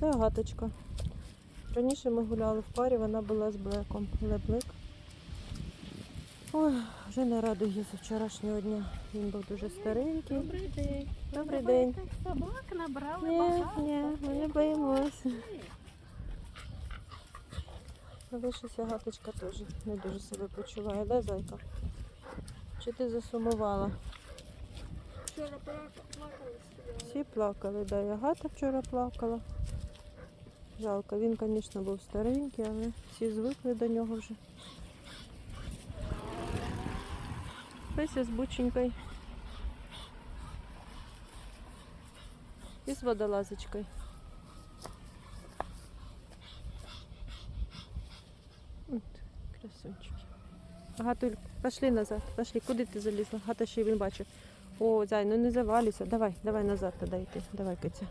Це агаточка. Раніше ми гуляли в парі, вона була з блеком. Леблик. Ой, вже не радує з вчорашнього дня. Він був дуже старенький. Добрий день. Добрий день. собак набрали Ні, багато. ні, ми не боїмося. Але щось агаточка теж не дуже себе почуває, да, зайка? Чи ти засумувала? Вчора плакали. Всі плакали, да, і Агата вчора плакала. Жалко, він, звісно, був старенький, але всі звикли до нього вже. Пися з бученькою. І з водолазочкою. От, красунчики. Агатуль, пошли назад, пошли. Куди ти залізла? Гата ще він бачив. О, зай, ну не завалюйся. Давай, давай назад тоді йти. Давай, Катя.